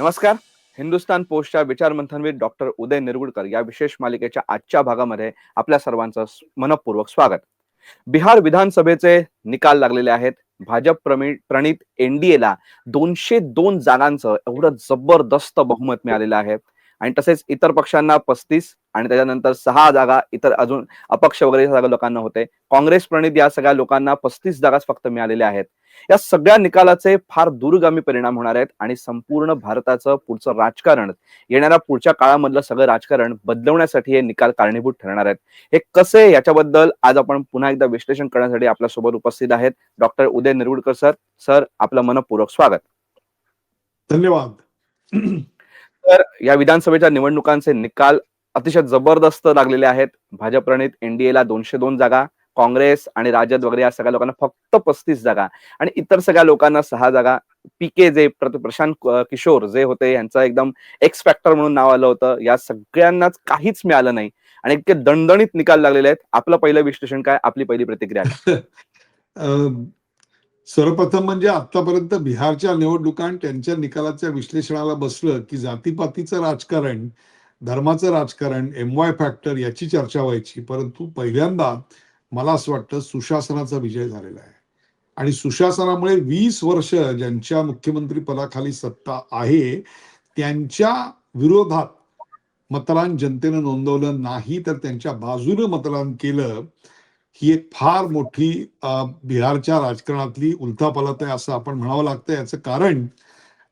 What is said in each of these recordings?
नमस्कार. हिंदुस्तान पोस्टच्या विचार मंथनवीर डॉक्टर उदय निरगुडकर या विशेष मालिकेच्या आजच्या भागामध्ये आपल्या सर्वांचं मनपूर्वक स्वागत. बिहार विधानसभेचे निकाल लागलेले आहेत. भाजप प्रमी प्रणित एनडीएला दोनशे दोन जागांचं एवढं जबरदस्त बहुमत मिळालेलं आहे. आणि तसेच इतर पक्षांना पस्तीस आणि त्याच्यानंतर सहा जागा इतर अजून अपक्ष वगैरे जागा लोकांना होते. काँग्रेस प्रणित या सगळ्या लोकांना पस्तीस जागाच फक्त मिळालेल्या आहेत. या सगळ्या निकालाचे फार दूरगामी परिणाम होणार आहेत आणि संपूर्ण भारताचं पुढचं राजकारण येणाऱ्या पुढच्या काळामधलं सगळं राजकारण बदलवण्यासाठी हे निकाल कारणीभूत ठरणार आहेत. हे कसे याच्याबद्दल आज आपण पुन्हा एकदा विश्लेषण करण्यासाठी आपल्यासोबत उपस्थित आहेत doctor Uday Nirgudkar sir. Sir आपलं मनपूर्वक स्वागत. धन्यवाद. तर या विधानसभेच्या निवडणुकांचे निकाल अतिशय जबरदस्त लागलेले आहेत. भाजप प्रणित एनडीएला दोनशे दोन जागा काँग्रेस आणि राजद वगैरे या सगळ्या लोकांना फक्त पस्तीस जागा आणि इतर सगळ्या लोकांना सहा जागा. पीके जे प्रशांत किशोर जे होते यांचं एकदम एक्स फॅक्टर म्हणून नाव आलं होतं. या सगळ्यांनाच काहीच मिळालं नाही आणि इतके दणदणीत निकाल लागलेले आहेत. आपलं पहिलं विश्लेषण काय? आपली पहिली प्रतिक्रिया सर्वप्रथम म्हणजे आतापर्यंत बिहारच्या निवडणुका आणि त्यांच्या निकालाच्या विश्लेषणाला बसलं की जातीपातीचं राजकारण धर्माचं राजकारण एम वाय फॅक्टर याची चर्चा व्हायची. परंतु पहिल्यांदा मला असं वाटतं सुशासनाचा विजय झालेला आहे. आणि सुशासनामुळे वीस वर्ष ज्यांच्या मुख्यमंत्री पदाखाली सत्ता आहे त्यांच्या विरोधात मतदान जनतेनं नोंदवलं नाही तर त्यांच्या बाजूने मतदान केलं ही एक फार मोठी बिहारच्या राजकारणातली उलथापालत आहे असं आपण म्हणावं लागतं. याचं कारण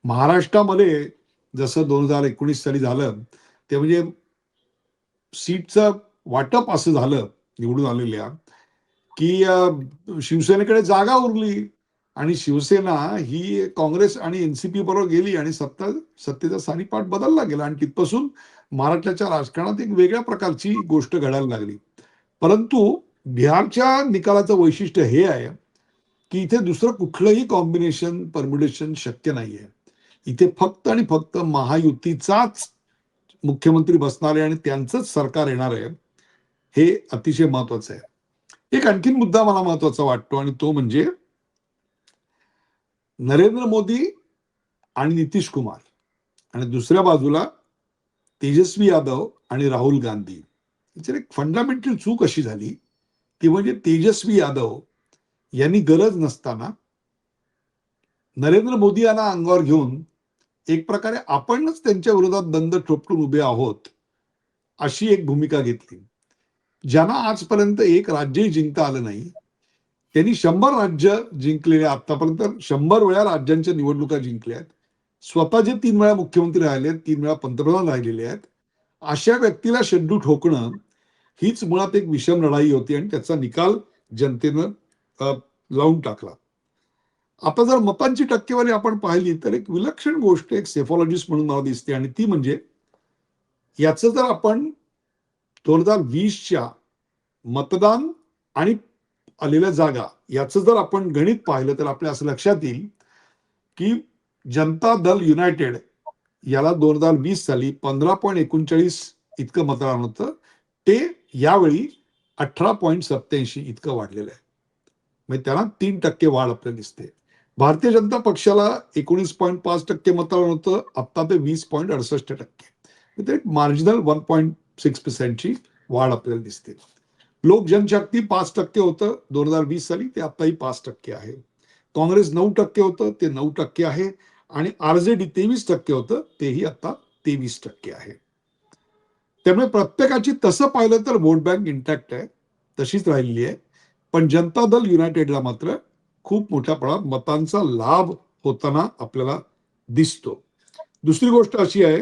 महाराष्ट्रामध्ये जसं दोन हजार एकोणीस साली झालं ते म्हणजे सीटचं वाटप असं झालं निवडून आलेल्या की शिवसेनेकडे जागा उरली आणि शिवसेना ही काँग्रेस आणि एनसीपी बरोबर गेली आणि सत्ता सत्तेचा सारीपाठ बदलला गेला आणि तिथपासून महाराष्ट्राच्या राजकारणात एक वेगळ्या प्रकारची गोष्ट घडायला लागली. परंतु बिहारच्या निकालाचं वैशिष्ट्य हे आहे की इथे दुसरं कुठलंही कॉम्बिनेशन परम्युटेशन शक्य नाहीये. इथे फक्त आणि फक्त महायुतीचाच मुख्यमंत्री बसणार आहे आणि त्यांचंच सरकार येणार आहे हे अतिशय महत्वाचं आहे. एक आणखीन मुद्दा मला महत्त्वाचा वाटतो आणि तो म्हणजे नरेंद्र मोदी आणि नितीश कुमार आणि दुसऱ्या बाजूला तेजस्वी यादव आणि राहुल गांधी. याच्यात एक फंडामेंटल चूक अशी झाली ती म्हणजे तेजस्वी यादव यांनी गरज नसताना नरेंद्र मोदी यांना अंगावर घेऊन एक प्रकारे आपणच त्यांच्या विरोधात दंड ठोपटून उभे आहोत अशी एक भूमिका घेतली. ज्यांना आजपर्यंत एक राज्यही जिंकता आलं नाही त्यांनी शंभर राज्य जिंकलेले आतापर्यंत. शंभर वेळा राज्यांच्या निवडणुका जिंकल्या आहेत. स्वतः जे तीन वेळा मुख्यमंत्री राहिले आहेत तीन वेळा पंतप्रधान राहिलेले आहेत अशा व्यक्तीला शेड्डू ठोकणं हीच मुळात एक विषम लढाई होती आणि त्याचा निकाल जनतेनं लावून टाकला. आता जर मतांची टक्केवारी आपण पाहिली तर एक विलक्षण गोष्ट एक सेफॉलॉजिस्ट म्हणून मला दिसते आणि ती म्हणजे याचं जर आपण दोन हजार वीसच्या मतदान आणि आलेल्या जागा याचं जर आपण गणित पाहिलं तर आपल्या असं लक्षात येईल की जनता दल युनायटेड याला दोन हजार वीस साली पंधरा पॉईंट एकोणचाळीस इतकं मतदान होतं. ते यावेळी अठरा पॉईंट सत्याऐंशी इतकं वाढलेलं आहे. म्हणजे त्याला तीन टक्के वाढ आपल्याला दिसते. भारतीय जनता पक्षाला एकोणीस पॉईंट पाच टक्के मतदान होतं आत्ता ते वीस पॉईंट अडसष्ट टक्के. म्हणजे ते मार्जिनल वन पॉईंट सिक्स पर्सेंटची वाढ आपल्याला दिसते. लोक जनशक्ती पाच टक्के होतं दोन हजार वीस साली ते आत्ताही पाच टक्के आहे. काँग्रेस नऊ टक्के होतं ते नऊ टक्के आहे. आणि आर जे डी तेवीस टक्के होतं तेही आता तेवीस टक्के आहे. त्यामुळे प्रत्येकाची तसं पाहिलं तर वोट बँक इंटॅक्ट आहे तशीच राहिलेली आहे. पण जनता दल युनायटेडला मात्र खूप मोठ्या प्रमाणात मतांचा लाभ होताना आपल्याला दिसतो. दुसरी गोष्ट अशी आहे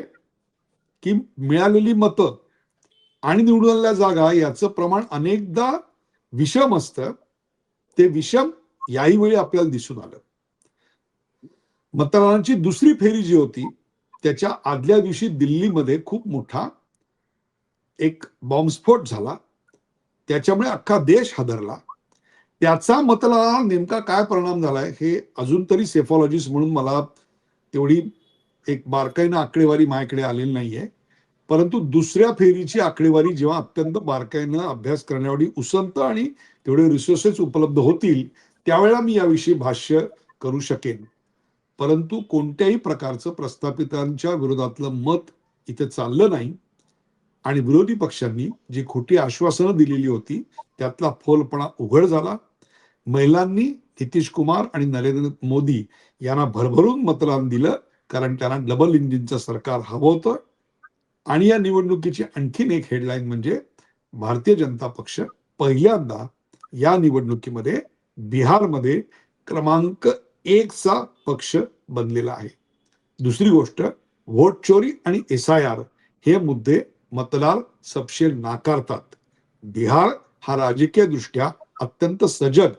की मिळालेली मतं आणि निवडून आलेल्या जागा याचं प्रमाण अनेकदा विषम असतं. ते विषम याही वेळी आपल्याला दिसून आलं. मतदानाची दुसरी फेरी जी होती त्याच्या आदल्या दिवशी दिल्लीमध्ये खूप मोठा एक बॉम्बस्फोट झाला. त्याच्यामुळे अख्खा देश हादरला. त्याचा मतला नेमका काय परिणाम झालाय हे अजून तरी सेफॉलॉजिस्ट म्हणून मला तेवढी एक बारकाईनं आकडेवारी माझ्याकडे आलेली नाहीये. परंतु दुसऱ्या फेरीची आकडेवारी जेव्हा अत्यंत बारकाईनं अभ्यास करण्याएवढी उसंत आणि तेवढे रिसोर्सेस उपलब्ध होतील त्यावेळेला मी याविषयी भाष्य करू शकेन. परंतु कोणत्याही प्रकारचं प्रस्थापितांच्या विरोधातलं मत इथे चाललं नाही. आणि विरोधी पक्षांनी जी खोटी आश्वासनं दिलेली होती त्यातला फोलपणा उघड झाला. महिलांनी नितीश कुमार आणि नरेंद्र मोदी यांना भरभरून मतदान दिलं कारण त्यांना डबल इंजिनचं सरकार हवं होतं. आणि या निवडणुकीची आणखीन एक हेडलाईन म्हणजे भारतीय जनता पक्ष पहिल्यांदा या निवडणुकीमध्ये बिहारमध्ये क्रमांक एकचा पक्ष बनलेला आहे. दुसरी गोष्ट व्होट चोरी आणि एस आय आर हे मुद्दे मतदार सपशेल नाकारतात. बिहार हा राजकीय दृष्ट्या अत्यंत सजग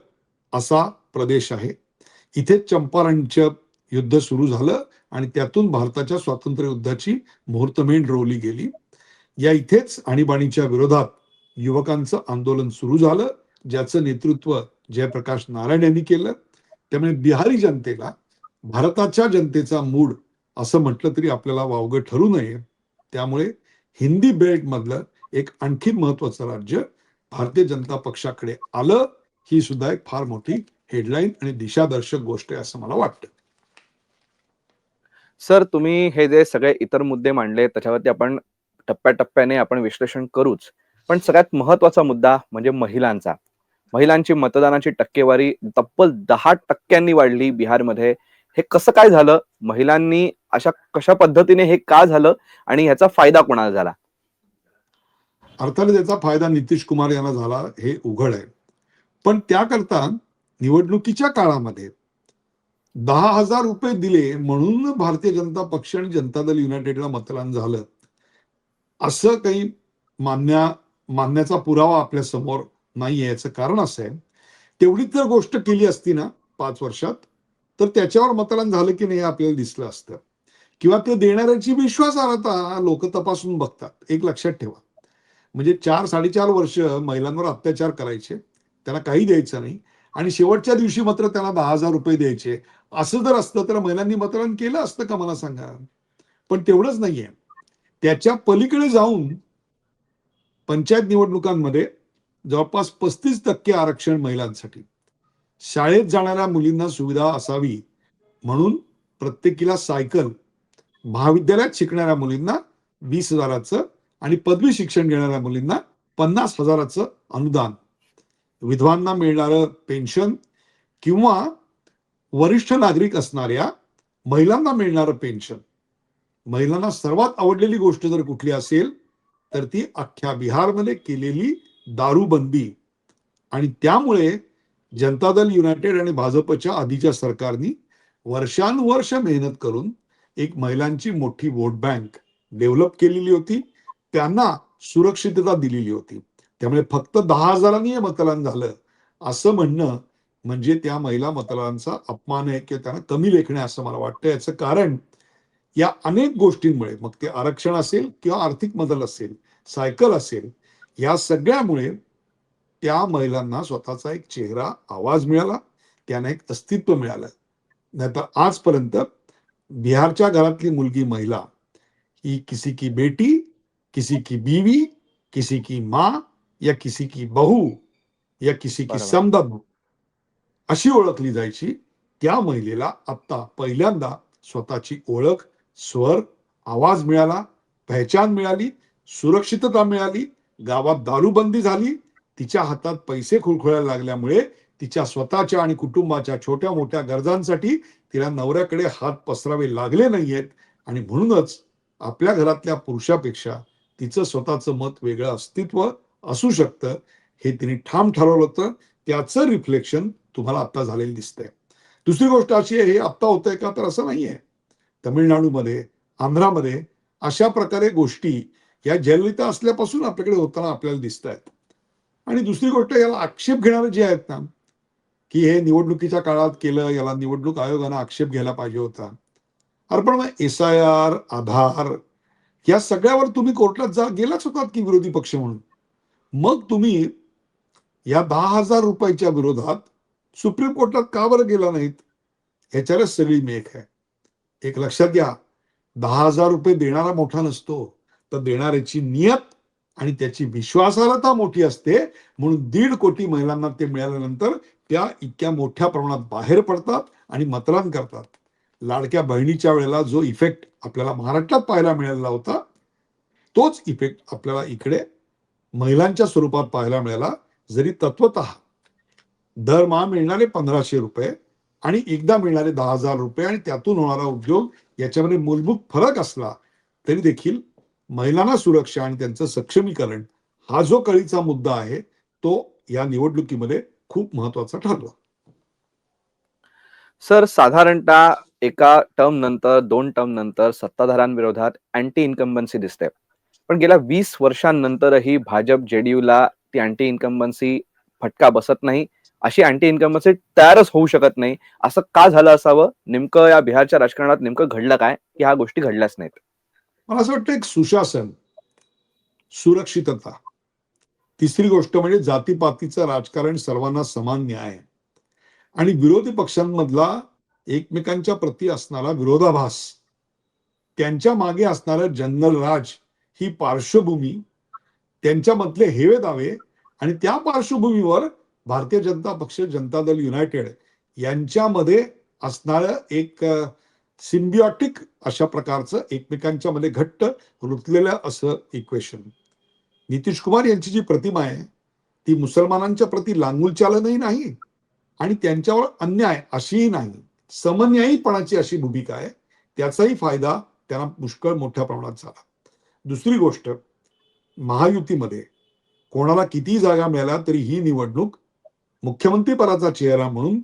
असा प्रदेश आहे. इथे चंपारणचं युद्ध सुरू झालं आणि त्यातून भारताच्या स्वातंत्र्य युद्धाची मुहूर्तमेढ रोवली गेली. या इथेच आणीबाणीच्या विरोधात युवकांचं आंदोलन सुरू झालं ज्याचं नेतृत्व जयप्रकाश नारायण यांनी केलं. त्यामुळे बिहारी जनतेला भारताच्या जनतेचा मूड असं म्हटलं तरी आपल्याला वावगं ठरू नये. त्यामुळे हिंदी बेल्ट मधलं एक आणखी महत्वाचं राज्य भारतीय जनता पक्षाकडे आलं ही सुद्धा एक फार मोठी हेडलाईन आणि दिशादर्शक गोष्ट आहे असं मला वाटतं. सर तुम्ही हे जे सगळे इतर मुद्दे मांडले त्याच्यावरती आपण टप्प्याटप्प्याने आपण विश्लेषण करूच. पण सगळ्यात महत्त्वाचा मुद्दा म्हणजे महिलांचा. महिलांची मतदानाची टक्केवारी तब्बल दहा टक्क्यांनी वाढली बिहारमध्ये. हे कसं काय झालं? महिलांनी अशा कशा पद्धतीने हे का झालं? आणि ह्याचा फायदा कोणाला झाला? अर्थाने त्याचा फायदा नितीश कुमार यांना झाला हे उघड आहे. पण त्याकरता निवडणुकीच्या काळामध्ये दहा हजार रुपये दिले म्हणून भारतीय जनता पक्ष आणि जनता दल युनायटेडला मतदान झालं. असं काही मान्या मानण्याचा पुरावा आपल्यासमोर नाही याचं कारण असं आहे. तेवढीच जर गोष्ट केली असती ना पाच वर्षात तर त्याच्यावर मतदान झालं की नाही हे आपल्याला दिसलं असतं. किंवा ते देणाऱ्याची विश्वासार्हता लोक तपासून बघतात. एक लक्षात ठेवा. म्हणजे चार साडेचार वर्ष महिलांवर अत्याचार करायचे. त्यांना काही द्यायचं नाही. आणि शेवटच्या दिवशी मात्र त्यांना दहा हजार रुपये द्यायचे. असं जर असतं तर महिलांनी मतदान केलं असतं का मला सांगा? पण तेवढंच नाहीये. त्याच्या पलीकडे जाऊन पंचायत निवडणुकांमध्ये जवळपास पस्तीस टक्के आरक्षण महिलांसाठी. शाळेत जाणाऱ्या मुलींना सुविधा असावी म्हणून प्रत्येकीला सायकल महाविद्यालयात शिकणाऱ्या मुलींना वीस हजाराचं आणि पदवी शिक्षण घेणाऱ्या मुलींना पन्नास हजाराचं अनुदान. विधवांना मिळणारं पेन्शन किंवा वरिष्ठ नागरिक असणाऱ्या महिलांना मिळणारं पेन्शन. महिलांना सर्वात आवडलेली गोष्ट जर कुठली असेल तर ती अख्ख्या बिहारमध्ये केलेली दारूबंदी. आणि त्यामुळे जनता दल युनायटेड आणि भाजपच्या आधीच्या सरकारनी वर्षानुवर्ष मेहनत करून एक महिलांची मोठी वोट बँक डेव्हलप केलेली होती. त्यांना सुरक्षितता दिलेली होती. त्यामुळे फक्त दहा हजारांनी हे मतदान झालं. असं म्हणणं म्हणजे त्या महिला मतदारांचा अपमान आहे किंवा त्यांना कमी लेखणे असं मला वाटतं याचं कारण या अनेक गोष्टींमुळे मग ते आरक्षण असेल किंवा आर्थिक मदत असेल सायकल असेल या सगळ्यामुळे त्या महिलांना स्वतःचा एक चेहरा आवाज मिळाला त्यांना एक अस्तित्व मिळालं नाहीतर आजपर्यंत बिहारच्या घरातली मुलगी महिला ही किसी की बेटी किसी की बीवी किसी की माँ या किसी की बहू या किसी की. समदम अशी ओळखली जायची त्या महिलेला आता पहिल्यांदा स्वतःची ओळख स्वर आवाज मिळाला पहचान मिळाली सुरक्षितता मिळाली गावात दारूबंदी झाली तिच्या हातात पैसे खुळखुळायला लागल्यामुळे तिच्या स्वतःच्या आणि कुटुंबाच्या छोट्या मोठ्या गरजांसाठी तिला नवऱ्याकडे हात पसरावे लागले नाहीयेत. आणि म्हणूनच आपल्या घरातल्या पुरुषापेक्षा तिचं स्वतःचं मत वेगळं अस्तित्व असू शकतं. हे तिने ठाम ठरवलं होतं. त्याचं रिफ्लेक्शन तुम्हाला आता झालेलं दिसतंय. दुसरी गोष्ट अशी आहे हे आत्ता होतंय का तर असं नाहीये. तमिळनाडूमध्ये आंध्रामध्ये अशा प्रकारे गोष्टी या जयललिता असल्यापासून आपल्याकडे होताना आपल्याला दिसत आहेत आणि दुसरी गोष्ट याला आक्षेप घेणारे जे आहेत ना की हे निवडणुकीच्या काळात केलं याला निवडणूक आयोगानं आक्षेप घ्यायला पाहिजे होता. अरे पण मग एस आय आर आधार या सगळ्यावर तुम्ही कोर्टात जा गेलाच होतात की विरोधी पक्ष म्हणून. मग तुम्ही या दहा हजार रुपयाच्या विरोधात सुप्रीम कोर्टात का बरं गेला नाहीत? ह्याच्यावरच सगळी मेक आहे. एक लक्षात घ्या दहा हजार रुपये देणारा मोठा नसतो तर देणाऱ्याची नियत आणि त्याची विश्वासार्हता मोठी असते. म्हणून दीड कोटी महिलांना ते मिळाल्यानंतर त्या इतक्या मोठ्या प्रमाणात बाहेर पडतात आणि मतदान करतात. लाडक्या बहिणीच्या वेळेला जो इफेक्ट आपल्याला महाराष्ट्रात पाहायला मिळाला होता तोच इफेक्ट आपल्याला इकडे महिलांच्या स्वरूपात पाहायला मिळाला. जरी तत्वत दरमहा मिळणारे पंधराशे रुपये आणि एकदा मिळणारे दहा हजार रुपये आणि त्यातून होणारा उद्योग याच्यामध्ये मूलभूत फरक असला तरी देखील महिलांना सुरक्षा आणि त्यांचं सक्षमीकरण हा जो कळीचा मुद्दा आहे तो या निवडणुकीमध्ये खूप महत्त्वाचा ठरला. सर साधारणतः एका टर्म नंतर दोन टर्म नंतर सत्ताधाऱ्यांविरोधात अँटी इन्कम्बन्सी दिसते. पण गेल्या वीस वर्षांनंतरही भाजप जेडीयूला ती अँटी इन्कम्बन्सी फटका बसत नाही. अशी अँटी इन्कम्बन्सी तयारच होऊ शकत नाही. असं का झालं असावं? नेमकं या बिहारच्या राजकारणात नेमकं घडलं काय? की ह्या गोष्टी घडल्याच नाहीत. मला असं वाटतं एक सुशासन सुरक्षितता तिसरी गोष्ट म्हणजे जातीपातीचं राजकारण सर्वांना समान न्याय आणि विरोधी पक्षांमधला एकमेकांच्या प्रती असणारा विरोधाभास त्यांच्या मागे असणारं जनरल राज ही पार्श्वभूमी त्यांच्यामधले हेवे दावे आणि त्या पार्श्वभूमीवर भारतीय जनता पक्ष जनता दल युनायटेड यांच्यामध्ये असणारं एक सिम्बिऑटिक अशा प्रकारचं एकमेकांच्या मध्ये घट्ट रुतलेलं असं इक्वेशन नितीश कुमार यांची जी प्रतिमा आहे ती मुसलमानांच्या प्रती लांगुलचालनही नाही आणि त्यांच्यावर अन्याय अशीही नाही. समन्यायीपणाची अशी भूमिका आहे. त्याचाही फायदा त्यांना पुष्कळ मोठ्या प्रमाणात झाला. दुसरी गोष्ट महायुतीमध्ये कोणाला किती जागा मिळाल्या तरी ही निवडणूक मुख्यमंत्री पदाचा चेहरा म्हणून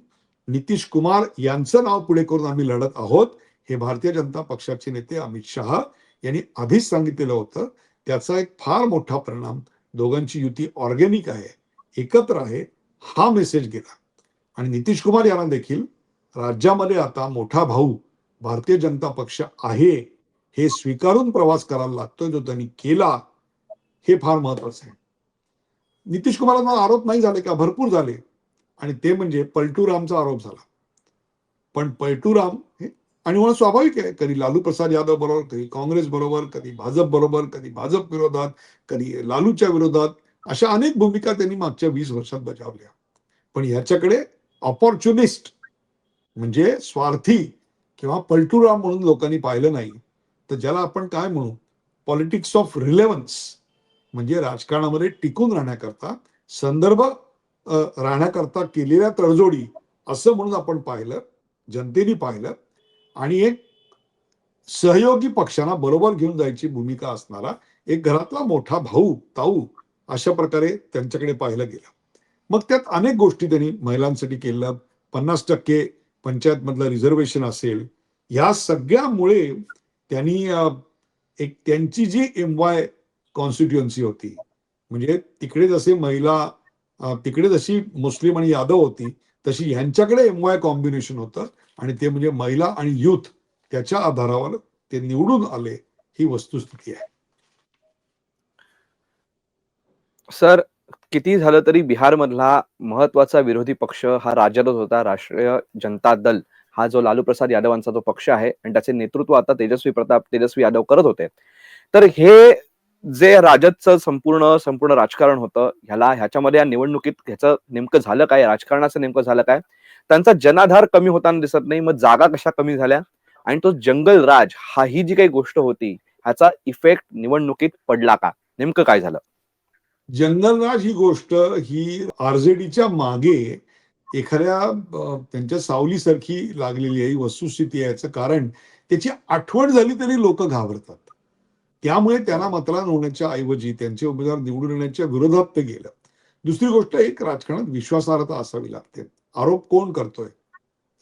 नितीश कुमार यांचं नाव पुढे करून आम्ही लढत आहोत. हे भारतीय जनता पक्षाचे नेते अमित शहा यांनी आधीच सांगितलेलं होतं. त्याचा एक फार मोठा परिणाम दोघांची युती ऑर्गेनिक आहे एकत्र आहे हा मेसेज गेला. आणि नितीश कुमार यांना देखील राज्यामध्ये आता मोठा भाऊ भारतीय जनता पक्ष आहे हे स्वीकारून प्रवास करायला लागतोय जो त्यांनी केला हे फार महत्वाचं आहे. नितीश कुमारांना आरोप नाही झाले का? भरपूर झाले. आणि ते म्हणजे पलटूरामचा आरोप झाला. पण पलटूराम हे आणि म्हणून स्वाभाविक आहे. कधी लालू प्रसाद यादव बरोबर कधी काँग्रेस बरोबर कधी भाजप बरोबर कधी भाजप विरोधात कधी लालूच्या विरोधात अशा अनेक भूमिका त्यांनी मागच्या वीस वर्षात बजावल्या. पण ह्याच्याकडे ऑपॉर्च्युनिस्ट म्हणजे स्वार्थी किंवा पलटूराम म्हणून लोकांनी पाहिलं नाही तर ज्याला आपण काय म्हणू? पॉलिटिक्स ऑफ रिलेव्हन्स म्हणजे राजकारणामध्ये टिकून राहण्याकरता संदर्भ राहण्याकरता केलेल्या तडजोडी असं म्हणून आपण पाहिलं जनतेने पाहिलं. आणि एक सहयोगी पक्षांना बरोबर घेऊन जायची भूमिका असणारा एक घरातला मोठा भाऊ ताऊ अशा प्रकारे त्यांच्याकडे पाहिलं गेलं. मग त्यात अनेक गोष्टी त्यांनी महिलांसाठी केल्या. पन्नास टक्के पंचायत मधलं रिझर्वेशन असेल. या सगळ्यामुळे त्यांनी एक त्यांची जी एम वाय कॉन्स्टिट्युएन्सी होती म्हणजे तिकडे जसे महिला तिकडे जशी मुस्लिम आणि यादव होती तशी ह्यांच्याकडे एम वाय कॉम्बिनेशन होतं आणि ते म्हणजे महिला आणि युथ त्याच्या आधारावर ते निवडून आले ही वस्तुस्थिती आहे. सर किती झालं तरी बिहारमधला महत्त्वाचा विरोधी पक्ष हा राज्यातच होता राष्ट्रीय जनता दल. हा जो लालू प्रसाद यादवांचा जो पक्ष आहे आणि त्याचे नेतृत्व आता तेजस्वी प्रताप तेजस्वी यादव करत होते. तर हे जे राजदचं संपूर्ण संपूर्ण राजकारण होतं ह्याला ह्याच्यामध्ये या निवडणुकीत ह्याचं नेमकं झालं काय? राजकारणाचं नेमकं झालं काय? त्यांचा जनाधार कमी होताना दिसत नाही मग जागा कशा कमी झाल्या? आणि तो जंगल राज हा ही जी काही गोष्ट होती ह्याचा इफेक्ट निवडणुकीत पडला का? नेमकं काय झालं? जंगलराज ही गोष्ट ही आरजेडीच्या मागे एखाद्या त्यांच्या सावलीसारखी लागलेली आहे ही वस्तुस्थिती आहे याचं कारण त्याची आठवण झाली तरी लोक घाबरतात. त्यामुळे त्यांना मतदान होण्याच्या ऐवजी त्यांचे उमेदवार निवडून येण्याच्या विरोधात ते गेलं. दुसरी गोष्ट एक राजकारणात विश्वासार्हता असावी लागते. आरोप कोण करतोय?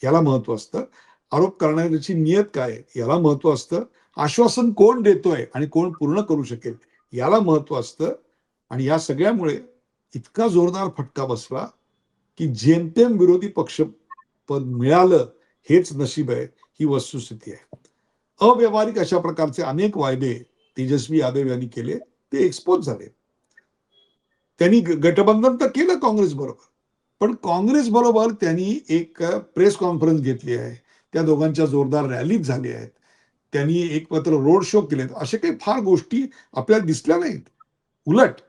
याला महत्त्व असतं. आरोप करण्याची नियत काय? याला महत्त्व असतं. आश्वासन कोण देतोय आणि कोण पूर्ण करू शकेल? याला महत्त्व असतं. आणि या सगळ्यामुळे इतका जोरदार फटका बसला की जेमतेम विरोधी पक्ष पद मिळालं हेच नशीब आहे ही वस्तुस्थिती आहे. अव्यवहारिक अशा प्रकारचे अनेक वायदे तेजस्वी यादव यांनी केले ते एक्सपोज झाले. त्यांनी गटबंधन गठबंधन तर केलं काँग्रेस बरोबर पण काँग्रेस बरोबर त्यांनी एक प्रेस कॉन्फरन्स घेतली आहे. त्या दोघांच्या जोरदार रॅलीज झाल्या आहेत. त्यांनी एक मात्र रोड शो केलेत अशा काही फार गोष्टी आपल्याला दिसल्या नाहीत. उलट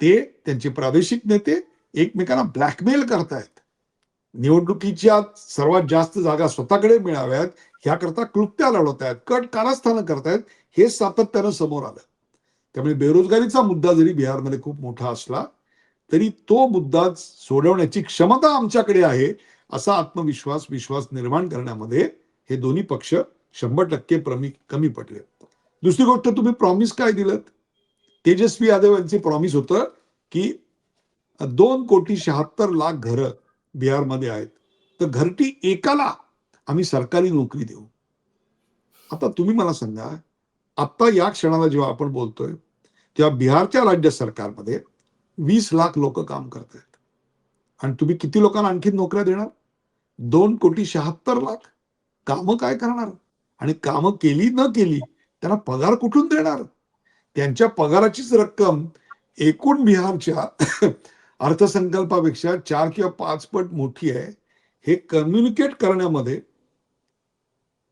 ते त्यांचे प्रादेशिक नेते एकमेकांना ब्लॅकमेल करतायत. निवडणुकीच्या सर्वात जास्त जागा स्वतःकडे मिळाव्यात ह्याकरता क्लुप्त्या लढवत आहेत कट कारस्थानं करतायत हे सातत्यानं समोर आलं. त्यामुळे बेरोजगारीचा मुद्दा जरी बिहारमध्ये खूप मोठा असला तरी तो मुद्दा सोडवण्याची क्षमता आमच्याकडे आहे असा आत्मविश्वास विश्वास निर्माण करण्यामध्ये हे दोन्ही पक्ष शंभर टक्के प्रमी कमी पडले. दुसरी गोष्ट तुम्ही प्रॉमिस काय दिलं तेजस्वी यादव यांचे प्रॉमिस होतं की दोन कोटी शहात्तर लाख घरं बिहारमध्ये आहेत. तर घरटी एकाला आम्ही सरकारी नोकरी देऊ. आता तुम्ही मला सांगा आत्ता या क्षणाला जेव्हा आपण बोलतोय तेव्हा बिहारच्या राज्य सरकारमध्ये वीस लाख लोक काम करत आहेत आणि तुम्ही किती लोकांना आणखी नोकऱ्या देणार? दोन कोटी शहात्तर लाख कामं काय करणार? आणि कामं केली न केली त्यांना पगार कुठून देणार? त्यांच्या पगाराचीच रक्कम एकूण बिहारच्या अर्थसंकल्पापेक्षा चार किंवा पाच पट मोठी आहे. हे कम्युनिकेट करण्यामध्ये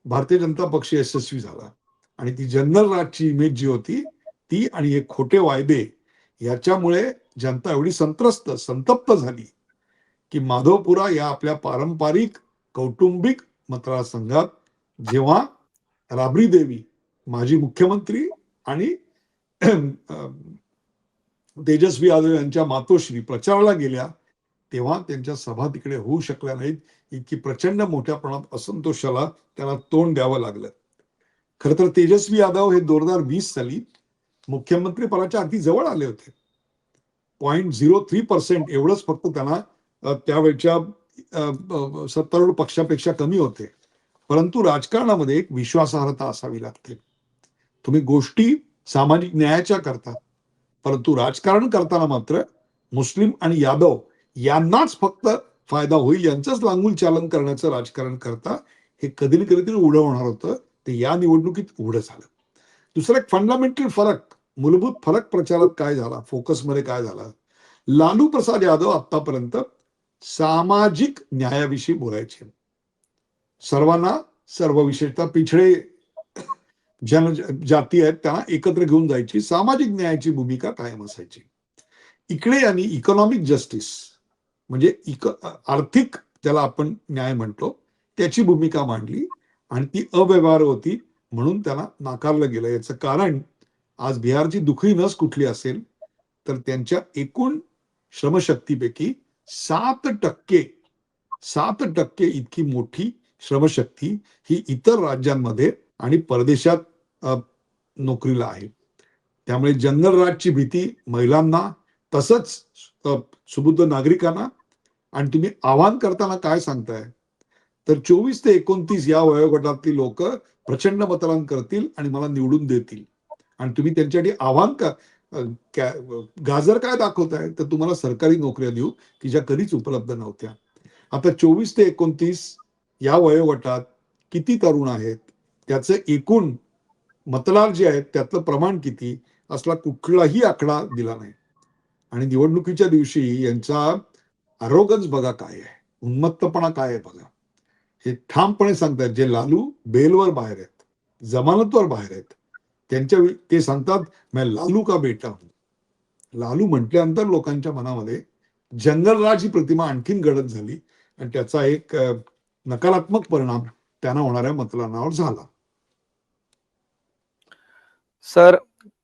भारतीय जनता पक्ष यशस्वी झाला. आणि ती जनरल राजची इमेज जी होती ती आणि हे खोटे वायदे याच्यामुळे जनता एवढी संत्रस्त संतप्त झाली की माधवपुरा या आपल्या पारंपरिक कौटुंबिक मतदारसंघात जेव्हा राबरी देवी माजी मुख्यमंत्री आणि तेजस्वी यादव यांच्या मातोश्री प्रचाराला गेल्या तेव्हा त्यांच्या सभा तिकडे होऊ शकल्या नाहीत. इतकी प्रचंड मोठ्या प्रमाणात असंतोषाला त्यांना तोंड द्यावं लागलं. खर तर तेजस्वी यादव हे दोन हजार वीस साली मुख्यमंत्री पदाच्या अगदी जवळ आले होते. पॉईंट झिरो थ्री पर्सेंट एवढंच फक्त त्यांना त्यावेळच्या सत्तारूढ पक्षापेक्षा कमी होते. परंतु राजकारणामध्ये एक विश्वासार्हता असावी लागते. तुम्ही गोष्टी सामाजिक न्यायाच्या करता परंतु राजकारण करताना मात्र मुस्लिम आणि यादव यांनाच फक्त फायदा होईल यांचंच लांगूल चालन करण्याचं राजकारण करता हे कधी कधीतरी उडवणार होणार होतं. ते या निवडणुकीत उघडं झालं. दुसरा एक फंडामेंटल फरक मूलभूत फरक प्रचारात काय झाला? फोकसमध्ये काय झाला? लालू प्रसाद यादव आतापर्यंत सामाजिक न्यायाविषयी बोलायचे. सर्वांना सर्व विशेषतः पिछडे जन जाती आहेत त्यांना एकत्र घेऊन जायची सामाजिक न्यायाची भूमिका कायम असायची. इकडे यांनी इकॉनॉमिक जस्टिस म्हणजे इक आर्थिक ज्याला आपण न्याय म्हणतो त्याची भूमिका मांडली. आणि ती अव्यवहार होती म्हणून त्यांना नाकारलं गेलं. याचं कारण आज बिहारची दुखी नस कुठली असेल तर त्यांच्या एकूण श्रमशक्तीपैकी सात टक्के सात टक्के इतकी मोठी श्रमशक्ती ही इतर राज्यांमध्ये आणि परदेशात नोकरीला आहे. त्यामुळे जनरल राजची भीती महिलांना तसंच सुबुद्ध नागरिकांना. आणि तुम्ही आवाहन करताना काय सांगताय? तर चोवीस ते एकोणतीस या वयोगटातली लोक प्रचंड मतदान करतील आणि मला निवडून देतील. आणि तुम्ही त्यांच्यासाठी आव्हान का गाजर काय दाखवताय तर तुम्हाला सरकारी नोकऱ्या देऊ की ज्या कधीच उपलब्ध नव्हत्या. आता चोवीस ते एकोणतीस या वयोगटात किती तरुण आहेत? त्याचं एकूण मतदार जे आहेत त्यातलं प्रमाण किती? असला कुठलाही आकडा दिला नाही. आणि निवडणुकीच्या दिवशी यांचा आरोगन्स बघा काय आहे. उन्मत्तपणा काय आहे बघा. हे ठामपणे सांगतात जे लालू बेलवर बाहेर आहेत जमानतवर बाहेर आहेत. त्यांच्या ते सांगतात मी लालू का बेटा हूं? लालू म्हटल्यानंतर लोकांच्या मनामध्ये जंगलराज ही प्रतिमा आणखीन गडद झाली आणि त्याचा एक नकारात्मक परिणाम त्यांना होणाऱ्या मतदानावर झाला. सर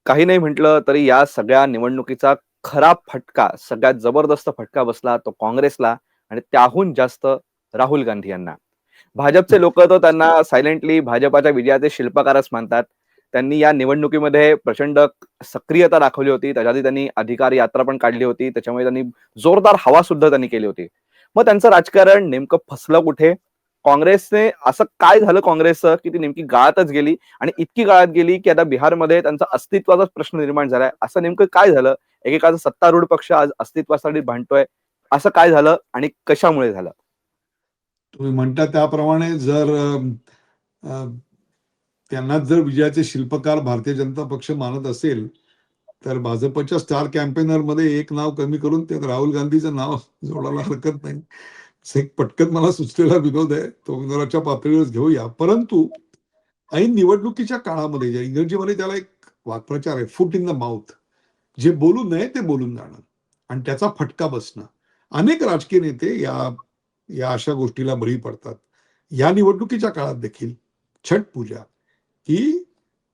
काही नाही म्हटलं तरी या सगळ्या निवडणुकीचा खराब फटका सगळ्यात जबरदस्त फटका बसला तो काँग्रेसला आणि त्याहून जास्त राहुल गांधी यांना. भाजपचे लोक तर त्यांना सायलेंटली भाजपाच्या विजयाचे शिल्पकारच मानतात. त्यांनी या निवडणुकीमध्ये प्रचंड सक्रियता दाखवली होती. त्याच्यासाठी त्यांनी अधिकार यात्रा पण काढली होती. त्याच्यामुळे त्यांनी जोरदार हवा सुद्धा त्यांनी केली होती. मग त्यांचं राजकारण नेमकं फसलं कुठे? काँग्रेसने असं काय झालं काँग्रेसचं की ती नेमकी गाळातच गेली आणि इतकी गाळात गेली की आता बिहारमध्ये त्यांचा अस्तित्वाचाच प्रश्न निर्माण झालाय. असं नेमकं काय झालं? एकेकाचा सत्तारूढ पक्ष आज अस्तित्वासाठी भांडतोय. असं काय झालं आणि कशामुळे झालं? तुम्ही म्हणता त्याप्रमाणे जर त्यांना जर विजयाचे शिल्पकार भारतीय जनता पक्ष मानत असेल तर भाजपच्या स्टार कॅम्पेनरमध्ये एक नाव कमी करून त्यात राहुल गांधीचं नाव जोडायला हरकत नाही. एक पटकन मला सुचलेला विनोद आहे तो विनोदाच्या पातळीवर घेऊया. परंतु ऐन निवडणुकीच्या काळामध्ये इंग्रजीमध्ये त्याला एक वाक्प्रचार आहे फुट इन द माउथ जे बोलू नये ते बोलून जाणं आणि त्याचा फटका बसणं. अनेक राजकीय नेते या या अशा गोष्टीला बळी पडतात. या निवडणुकीच्या काळात देखील छठ पूजा ही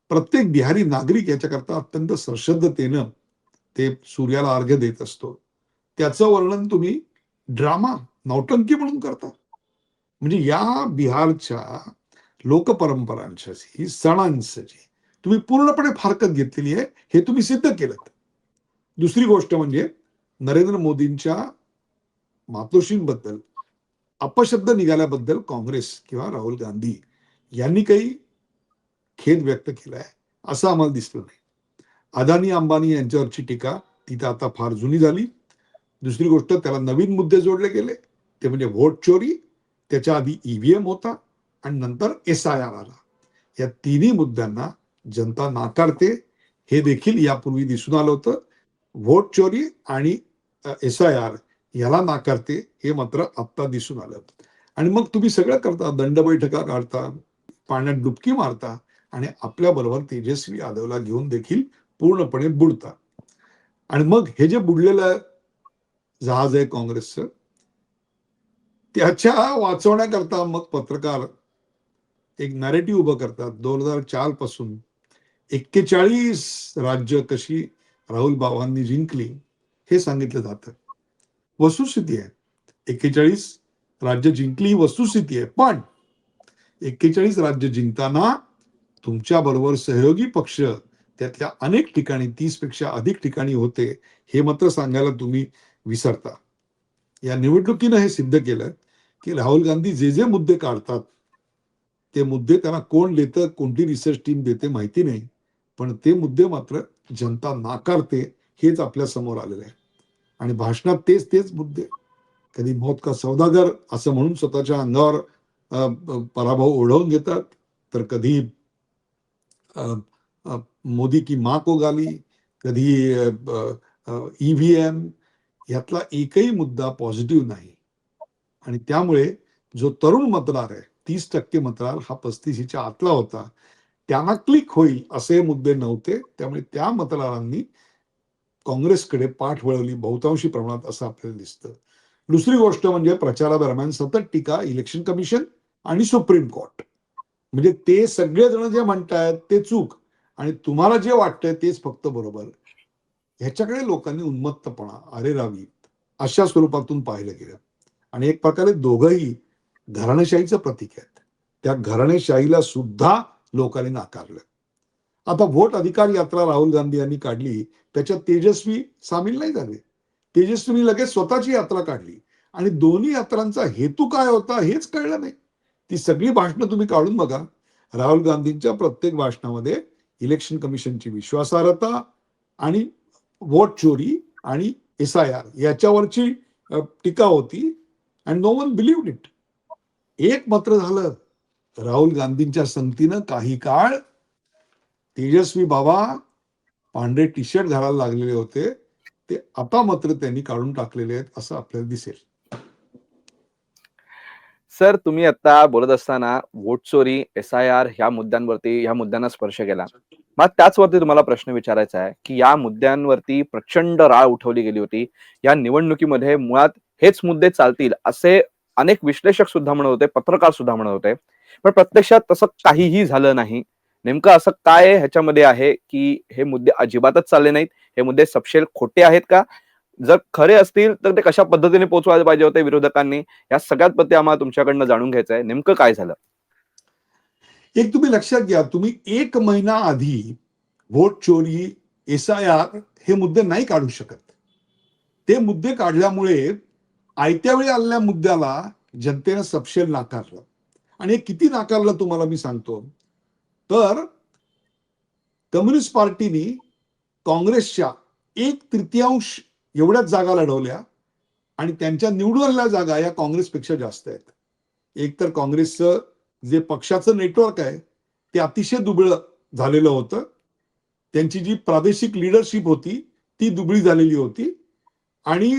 प्रत्येक बिहारी नागरिक याच्याकरता अत्यंत सशद्धतेनं ते सूर्याला अर्घ्य देत असतो. त्याचं वर्णन तुम्ही ड्रामा नौटंकी म्हणून करता. म्हणजे या बिहारच्या लोकपरंपरांच्याशी ही तुम्ही पूर्णपणे फारकत घेतलेली आहे हे तुम्ही सिद्ध केलं दुसरी गोष्ट म्हणजे नरेंद्र मोदींच्या मातोश्रींबद्दल अपशब्द निघाल्याबद्दल काँग्रेस किंवा राहुल गांधी यांनी काही खेद व्यक्त केलाय असं आम्हाला दिसलं नाही. अदानी अंबानी यांच्यावरची टीका तिथं आता फार जुनी झाली. दुसरी गोष्ट त्याला नवीन मुद्दे जोडले गेले. ते म्हणजे व्होट चोरी त्याच्या आधी ईव्हीएम होता आणि नंतर एस आय आर आला. या तिन्ही मुद्द्यांना जनता नाकारते. हे देखील यापूर्वी दिसून आलं होतं. व्होट चोरी आणि एस आय आर याला नाकारते हे मात्र आत्ता दिसून आलं. आणि मग तुम्ही सगळं करता दंड बैठका काढता पाण्यात डुबकी मारता आणि आपल्या बरोबर तेजस्वी यादवला घेऊन देखील पूर्णपणे बुडता. आणि मग हे जे बुडलेलं जहाज आहे काँग्रेसचं त्याच्या वाचवण्याकरता मग पत्रकार एक नॅरेटिव्ह उभं करतात. दोन हजार चारपासून एक्केचाळीस राज्य कशी राहुल बाबांनी जिंकली हे सांगितलं जातं. वस्तुस्थिती आहे. एक्केचाळीस राज्य जिंकली ही वस्तुस्थिती आहे. पण एक्केचाळीस राज्य जिंकताना तुमच्या बरोबर सहयोगी पक्ष त्यातल्या अनेक ठिकाणी तीसपेक्षा अधिक ठिकाणी होते हे मात्र सांगायला तुम्ही विसरता. या निवडणुकीनं हे सिद्ध केलं की राहुल गांधी जे जे मुद्दे काढतात ते मुद्दे त्यांना कोण देतं कोणती रिसर्च टीम देते माहिती नाही पण ते मुद्दे मात्र जनता नाकारते हेच आपल्यासमोर आलेलं आहे. आणि भाषणात तेच तेच मुद्दे. कधी मौत का सौदागर असं म्हणून स्वतःच्या अंगावर पराभव ओढवून घेतात. तर कधी मोदी की माँ को गाली कधी ईव्हीएम यातला एकही मुद्दा पॉझिटिव्ह नाही. आणि त्यामुळे जो तरुण मतदार आहे तीस टक्के मतदार हा पस्तीसीच्या आतला होता त्यांना क्लिक होईल असे मुद्दे नव्हते. त्यामुळे त्या मतदारांनी काँग्रेसकडे पाठ वळवली बहुतांशी प्रमाणात असं आपल्याला दिसतं. दुसरी गोष्ट म्हणजे प्रचारादरम्यान सतत टीका इलेक्शन कमिशन आणि सुप्रीम कोर्ट म्हणजे ते सगळेजण जे म्हणतायत ते चूक. आणि तुम्हाला जे वाटतंय तेच फक्त बरोबर. ह्याच्याकडे लोकांनी उन्मत्तपणा अरे रावी अशा स्वरूपातून पाहिलं गेलं. आणि एक प्रकारे दोघंही घराणेशाहीचं प्रतीक आहेत. त्या घराणेशाहीला सुद्धा लोकांनी नाकारलं. आता व्होट अधिकार यात्रा राहुल गांधी यांनी काढली त्याच्यात तेजस्वी सामील नाही झाले. तेजस्वीनी लगेच स्वतःची यात्रा काढली. आणि दोन्ही यात्रांचा हेतू काय होता हेच कळलं नाही. ती सगळी भाषणं तुम्ही काढून बघा. राहुल गांधींच्या प्रत्येक भाषणामध्ये इलेक्शन कमिशनची विश्वासार्हता आणि वोट चोरी आणि एस आय आर याच्यावरची टीका होती and no one believed it एक मात्र झालं. राहुल गांधींच्या संगतीनं काही काळ तेजस्वी बाबा पांढरे टी शर्ट घालायला लागलेले होते. ते आता मात्र त्यांनी काढून टाकलेले आहेत असं आपल्याला दिसेल. सर तुम्ही आता बोलत असताना वोट चोरी एस आय आर ह्या मुद्द्यांवरती ह्या मुद्द्यांना स्पर्श केला. मग त्याचवरती तुम्हाला प्रश्न विचारायचा आहे की या मुद्द्यांवरती प्रचंड राळ उठवली गेली होती. या निवडणुकीमध्ये मुळात हेच मुद्दे चालतील असे अनेक विश्लेषक सुद्धा म्हणत होते पत्रकार सुद्धा म्हणत होते. पण प्रत्यक्षात तसं काहीही झालं नाही. नेमकं असं काय ह्याच्यामध्ये आहे की हे मुद्दे अजिबातच चालले नाहीत? हे मुद्दे सपशेल खोटे आहेत का? जर खरे असतील तर ते कशा पद्धतीने पोहोचवायला पाहिजे होते विरोधकांनी? या सगळ्यात पद्धती आम्हाला तुमच्याकडनं जाणून घ्यायचं आहे. नेमकं काय झालं? एक तुम्ही लक्षात घ्या तुम्ही एक महिना आधी व्होट चोरी एस आय आर हे मुद्दे नाही काढू शकत. ते मुद्दे काढल्यामुळे आयत्या वेळी आलेल्या मुद्द्याला जनतेनं सपशेल नाकारलं. आणि हे किती नाकारलं तुम्हाला मी सांगतो? तर कम्युनिस्ट पार्टीनी काँग्रेसच्या एक तृतीयांश एवढ्याच जागा लढवल्या आणि त्यांच्या निवडून आलेल्या जागा या काँग्रेसपेक्षा जास्त आहेत. एक तर काँग्रेसचं जे पक्षाचं नेटवर्क आहे ते अतिशय दुबळं झालेलं होतं. त्यांची जी प्रादेशिक लिडरशिप होती ती दुबळी झालेली होती. आणि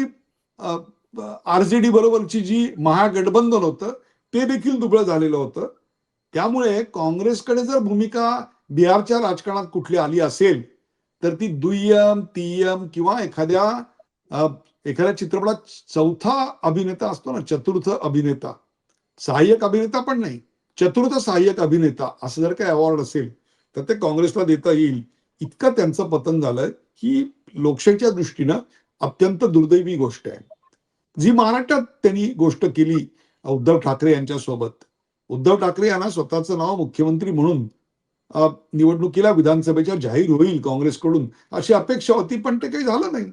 आर जे डी बरोबरची जी महागठबंधन होतं ते देखील दुबळं झालेलं होतं. त्यामुळे काँग्रेसकडे जर भूमिका बिहारच्या राजकारणात कुठली आली असेल तर ती दुय्यम तिय्यम किंवा एखाद्या एखाद्या चित्रपटात चौथा अभिनेता असतो ना चतुर्थ अभिनेता. सहाय्यक अभिनेता पण नाही चतुर्थ सहाय्यक अभिनेता असं जर काही अवॉर्ड असेल तर ते काँग्रेसला देता येईल. इतकं त्यांचं पतन झालंय ही लोकशाहीच्या दृष्टीनं अत्यंत दुर्दैवी गोष्ट आहे. जी महाराष्ट्रात त्यांनी गोष्ट केली उद्धव ठाकरे यांच्यासोबत. उद्धव ठाकरे यांना स्वतःचं नाव मुख्यमंत्री म्हणून निवडणुकीला विधानसभेच्या जाहीर होईल काँग्रेसकडून अशी अपेक्षा होती पण ते काही झालं नाही.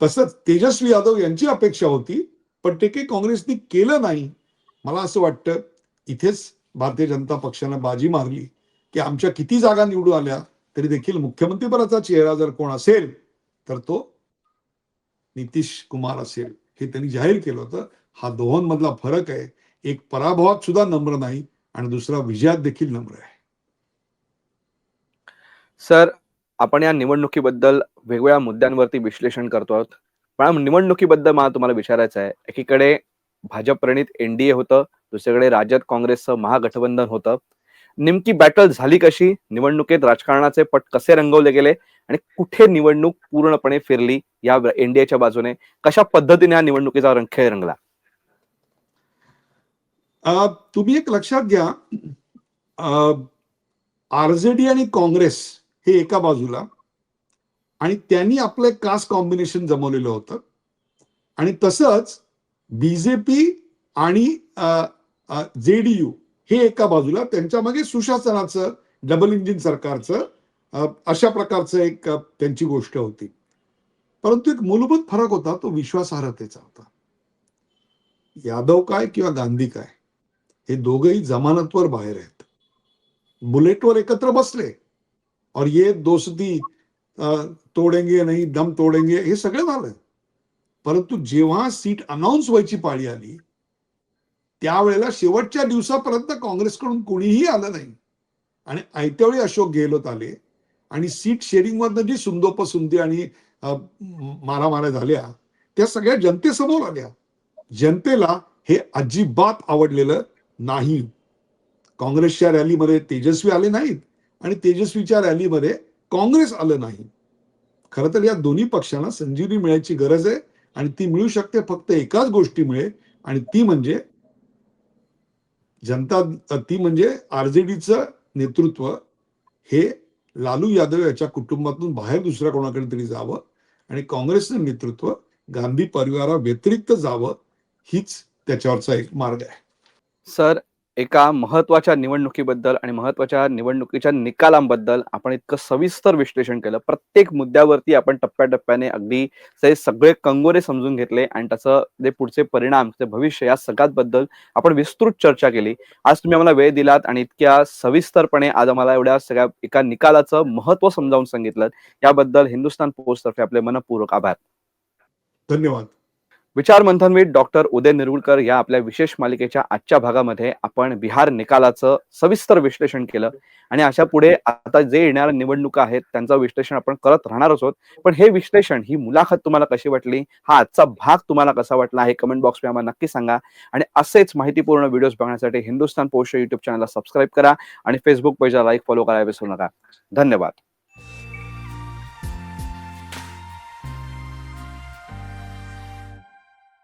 तसंच तेजस्वी यादव यांची अपेक्षा होती पण ते काही काँग्रेसने केलं नाही. मला असं वाटतं इथेच भारतीय जनता पक्षानं बाजी मारली की आमच्या किती जागा निवडून आल्या तरी देखील मुख्यमंत्रीपदाचा चेहरा जर कोण असेल तर तो नितीश कुमार असेल. हे त्यांनी जाहीर केलं होतं. हा दोहोंमधला फरक आहे. एक पराभवात सुद्धा नम्र नाही आणि दुसरा विजयात देखील नम्र आहे. सर आपण या निवडणुकीबद्दल वेगवेगळ्या मुद्द्यांवरती विश्लेषण करतो आहोत. पण निवडणुकीबद्दल मला तुम्हाला विचारायचं आहे. एकीकडे भाजप प्रणित एनडीए होतं दुसरीकडे राज्यात काँग्रेसचं महागठबंधन होतं. नेमकी बॅटल झाली कशी? निवडणुकीत राजकारणाचे पट कसे रंगवले गेले? आणि कुठे निवडणूक पूर्णपणे फिरली या एनडीएच्या बाजूने? कशा पद्धतीने या निवडणुकीचा रंगखेळ रंगला? तुम्ही एक लक्षात घ्या. आरजेडी आणि काँग्रेस हे एका बाजूला आणि त्यांनी आपलं एक कास्ट कॉम्बिनेशन जमवलेलं होतं. आणि तसंच बीजेपी आणि जे डी यू हे एका बाजूला त्यांच्या मागे सुशासनाचं डबल इंजिन सरकारचं अशा प्रकारचं एक त्यांची गोष्ट होती. परंतु एक मूलभूत फरक होता तो विश्वासार्हतेचा होता. यादव काय किंवा गांधी काय? हे दोघही जमानतवर बाहेर आहेत. बुलेटवर एकत्र बसले. और ये दोस्ती तोडेंगे नाही दम तोडेंगे हे सगळं झालं. परंतु जेव्हा सीट अनाऊन्स व्हायची पाळी आली त्यावेळेला शेवटच्या दिवसापर्यंत काँग्रेसकडून कोणीही आलं नाही. आणि आयत्यावेळी अशोक गेहलोत आले. आणि सीट शेअरिंग मधनं जी सुंदोपसुंदी आणि मारामाऱ्या झाल्या त्या सगळ्या जनतेसमोर आल्या. जनतेला हे अजिबात आवडलेलं नाही. काँग्रेसच्या रॅलीमध्ये तेजस्वी आले नाहीत आणि तेजस्वीच्या रॅलीमध्ये काँग्रेस आलं नाही. खरं तर या दोन्ही पक्षांना संजीवनी मिळायची गरज आहे आणि ती मिळू शकते फक्त एकाच गोष्टीमुळे आणि ती म्हणजे जनता ती म्हणजे आरजेडीचं नेतृत्व हे लालू यादव याच्या कुटुंबातून बाहेर दुसऱ्या कोणाकडे तरी जावं आणि काँग्रेसचं नेतृत्व गांधी परिवारा व्यतिरिक्त जावं हीच त्याच्यावरचा एक मार्ग आहे. सर एका महत्त्वाच्या निवडणुकीबद्दल आणि महत्त्वाच्या निवडणुकीच्या निकालांबद्दल आपण इतकं सविस्तर विश्लेषण केलं. प्रत्येक मुद्द्यावरती आपण टप्प्याटप्प्याने अगदी ते सगळे कंगोरे समजून घेतले आणि त्याचं जे पुढचे परिणाम ते भविष्य या सगळ्याबद्दल आपण विस्तृत चर्चा केली. आज तुम्ही आम्हाला वेळ दिलात आणि इतक्या सविस्तरपणे आज आम्हाला एवढ्या सगळ्या एका निकालाचं महत्त्व समजावून सांगितलं. याबद्दल हिंदुस्थान पोस्ट तर्फे आपले मनपूर्वक आभार. धन्यवाद. विचार मंथनविद डॉक्टर उदय निरुळकर या आपल्या विशेष मालिकेच्या आजच्या भागामध्ये आपण बिहार निकालाचं सविस्तर विश्लेषण केलं. आणि अशा पुढे आता जे येणाऱ्या निवडणुका आहेत त्यांचं विश्लेषण आपण करत राहणारच आहोत. पण हे विश्लेषण ही मुलाखत तुम्हाला कशी वाटली? हा आजचा भाग तुम्हाला कसा वाटला? हे कमेंट बॉक्समध्ये आम्हाला नक्की सांगा. आणि असेच माहितीपूर्ण व्हिडिओज बघण्यासाठी हिंदुस्थान पोस्ट युट्यूब चॅनलला सबस्क्राईब करा. आणि फेसबुक पेजला लाईक फॉलो करायला विसरू नका. धन्यवाद.